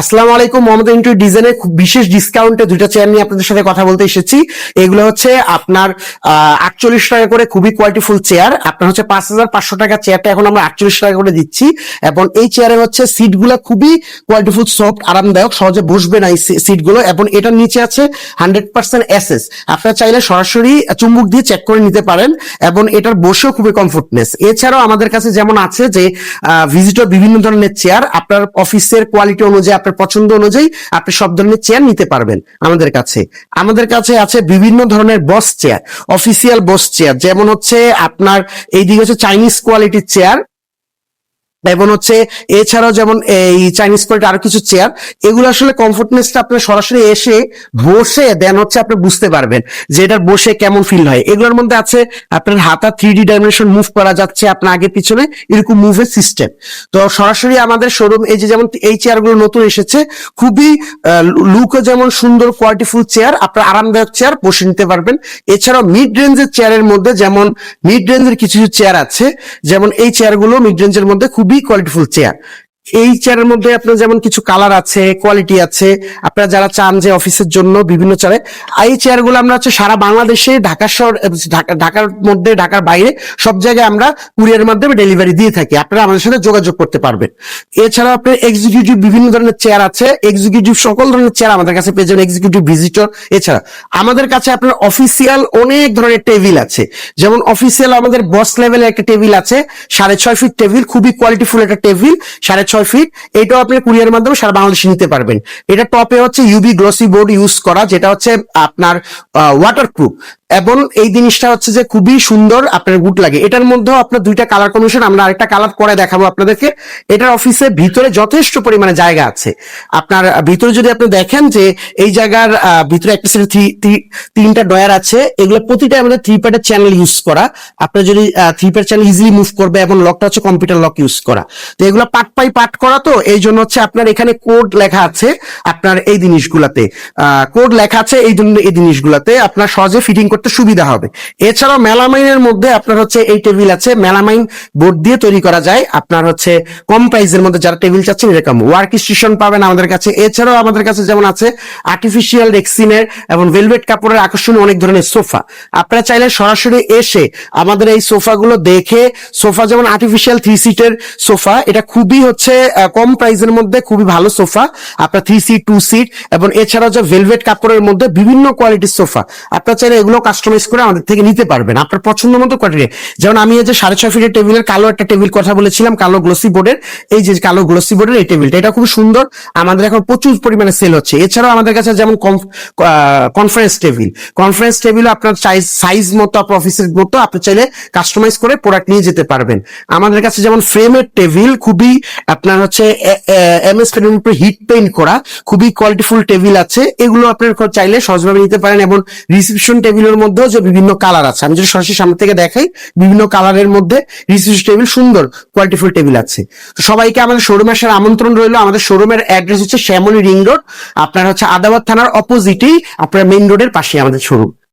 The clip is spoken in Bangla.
আসসালামু আলাইকুম, মোহাম্মদ ইন্টু ডিজাইনের খুব বিশেষ ডিসকাউন্টে দুটো চেয়ার নিয়ে আপনাদের সাথে কথা বলতে এসেছি। এগুলো হচ্ছে আপনার আটচল্লিশ টাকা করে খুবই কোয়ালিটিফুল চেয়ার আপনার হচ্ছে পাঁচ হাজার পাঁচশো টাকা চেয়ারটা এখন আমরা আটচল্লিশ টাকা করে দিচ্ছি। এবং এই চেয়ারে হচ্ছে সিটগুলো খুবই কোয়ালিটিফুল সফট আরামদায়ক, সহজে বসবে না এই সিটগুলো এবং এটার নিচে আছে হান্ড্রেড পার্সেন্ট এসএস আপনারা চাইলে সরাসরি চুম্বুক দিয়ে চেক করে নিতে পারেন। এবং এটার বসেও খুবই কমফোর্টনেস এছাড়াও আমাদের কাছে যেমন আছে যে ভিজিটর বিভিন্ন ধরনের চেয়ার আপনার অফিসের কোয়ালিটি অনুযায়ী আপনার পছন্দ অনুযায়ী আপনি সব ধরনের চেয়ার নিতে পারবেন আমাদের কাছে। আমাদের কাছে আছে বিভিন্ন ধরনের boss chair official boss chair যেমন হচ্ছে আপনার এইদিকে হচ্ছে চাইনিজ কোয়ালিটির চেয়ার এবং হচ্ছে, এছাড়াও যেমন এই চাইনিজ কোয়ালিটি আরও কিছু চেয়ার এগুলো আসলে কমফোর্টনেসটা আপনি সরাসরি এসে বসে দেন হচ্ছে আপনি বুঝতে পারবেন যে এটার বসে কেমন ফিল হয়। এগুলোর মধ্যে আছে আপনার হাতা থ্রি ডি ডাইমেনশন মুভ করা যাচ্ছে আপনার আগে পিছনে, এরকম মুভের সিস্টেম তো সরাসরি আমাদের শোরুম এই যে যেমন এই চেয়ারগুলো নতুন এসেছে, খুবই লুকও যেমন সুন্দর কোয়ালিটিফুল চেয়ার আপনার আরামদায়ক চেয়ার বসে নিতে পারবেন। এছাড়াও মিড রেঞ্জের চেয়ারের মধ্যে যেমন মিড রেঞ্জের কিছু কিছু চেয়ার আছে, যেমন এই চেয়ারগুলো মিড রেঞ্জের মধ্যে খুবই কোয়ালিটিফুল চেয়ার এই চেয়ারের মধ্যে আপনার যেমন কিছু কালার আছে কোয়ালিটি আছে, আপনারা যারা চান যে অফিসের জন্য বিভিন্ন চেয়ারে এই চেয়ারগুলো আমরা হচ্ছে সারা বাংলাদেশে, ঢাকা শহর ঢাকা- ঢাকার মধ্যে, ঢাকার বাইরে সব জায়গায় আমরা কুরিয়ারের মাধ্যমে ডেলিভারি দিয়ে থাকি। আপনারা আমাদের সাথে যোগাযোগ করতে পারবেন। এছাড়া আপনার এক্সিকিউটিভ বিভিন্ন ধরনের চেয়ার আছে। এক্সিকিউটিভ সকল ধরনের চেয়ার আমাদের কাছে পেয়ে যাবেন এক্সিকিউটিভ ভিজিটর এছাড়া আমাদের কাছে আপনার অফিসিয়াল অনেক ধরনের টেবিল আছে। যেমন অফিসিয়াল আমাদের বস লেভেলের একটা টেবিল আছে, সাড়ে ছয় ফিট টেবিল খুবই কোয়ালিটিফুল একটা টেবিল সাড়ে ছয় ফিট এটাও আপনি কুরিয়ার মাধ্যমে সারা বাংলাদেশে নিতে পারবেন। এটা টপে হচ্ছে ইউবি গ্লসি বোর্ড ইউজ করা, যেটা হচ্ছে আপনার ওয়াটারপ্রুফ এবং এই জিনিসটা হচ্ছে যে খুবই সুন্দর আপনার গুড লাগে। এটার মধ্যেও আপনার দুইটা কালার কম্বিনেশন আমরা আরেকটা কালার করে দেখাবো আপনাদেরকে। এটার অফিসে ভিতরে যথেষ্ট পরিমাণে জায়গা আছে। আপনার ভিতরে যদি আপনি দেখেন যে এই জায়গার ভিতরে একটা সাইডে তিনটা ডয়ার আছে, এগুলো প্রতিটা আমাদের থ্রি প্যাডের চ্যানেল ইউজ করা। আপনার যদি three pad channel easily move করবে এবং লকটা হচ্ছে কম্পিউটার লক ইউজ করা। তো এগুলো পার্ট বাই পার্ট করা তো, এই জন্য হচ্ছে আপনার এখানে কোড লেখা আছে আপনার এই জিনিসগুলাতে। কোড লেখা আছে এই জন্য এই জিনিসগুলাতে আপনার সহজে ফিটিং করতে সুবিধা হবে। এছাড়াও মেলামাইনের মধ্যে আপনার হচ্ছে এই টেবিল আছে মেলামাইন বোর্ড দিয়ে তৈরি করা যায়। আপনার হচ্ছে কম প্রাইসের মধ্যে যারা টেবিল চাচ্ছেন, এরকম ওয়ার্ক স্টেশন পাবেন আমাদের কাছে। এছাড়াও আমাদের কাছে যেমন আছে আর্টিফিশিয়াল রেক্সিনের এবং ভেলভেট কাপড়ের আকর্ষণীয় অনেক ধরনের সোফা। আপনারা চাইলে সরাসরি এসে আমাদের এই সোফাগুলো দেখে, সোফা যেমন আর্টিফিশিয়াল থ্রি সিটের সোফা, এটা খুবই হচ্ছে আহ, কম প্রাইসের মধ্যে খুবই ভালো সোফা। আপনার থ্রি সিট টু সিট এবং এছাড়াও যে ভেলভেট কাপড়ের মধ্যে বিভিন্ন কোয়ালিটির সোফা। আপনার চাইলে এগুলো কাস্টমাইজ করে আমাদের থেকে নিতে পারবেন। আপনার পছন্দ মতো কোয়ালিটি যেমন আমি এই যে সাড়ে ছয় ফিটের টেবিলের কালো একটা টেবিল কথা বলেছিলাম কালো গ্লোসি বোর্ডের এই যে কালো গ্লোসি বোর্ডের এই টেবিলটা এটা খুব সুন্দর। আমাদের এখন প্রচুর পরিমাণে সেল হচ্ছে। এছাড়াও আমাদের কাছে যেমন কনফারেন্স টেবিল কনফারেন্স টেবিল আপনার সাইজ মতো আপনার অফিসের মতো আপনি চাইলে কাস্টমাইজ করে প্রোডাক্ট নিয়ে যেতে পারবেন। আমাদের কাছে যেমন ফ্রেমের টেবিল খুবই আপনার হচ্ছে এম এস ফ্রেমের উপরে হিট পেইন্ট করা, খুবই কোয়ালিটিফুল টেবিল আছে। এগুলো আপনার চাইলে সহজভাবে নিতে পারেন এবং রিসিপশন টেবিলের মধ্যেও যে বিভিন্ন কালার আছে। আমি যদি সরাসরি সামনে থেকে দেখাই, বিভিন্ন কালারের মধ্যে রিসিপশন টেবিল সুন্দর কোয়ালিটিফুল টেবিল আছে। সবাইকে আমাদের শোরুমে আসার আমন্ত্রণ রইল। আমাদের শোরুমের অ্যাড্রেস হচ্ছে শ্যামলী রিং রোড। আপনার হচ্ছে আদাবাদ থানার অপোজিটেই আপনার মেইন রোডের পাশে আমাদের শোরুম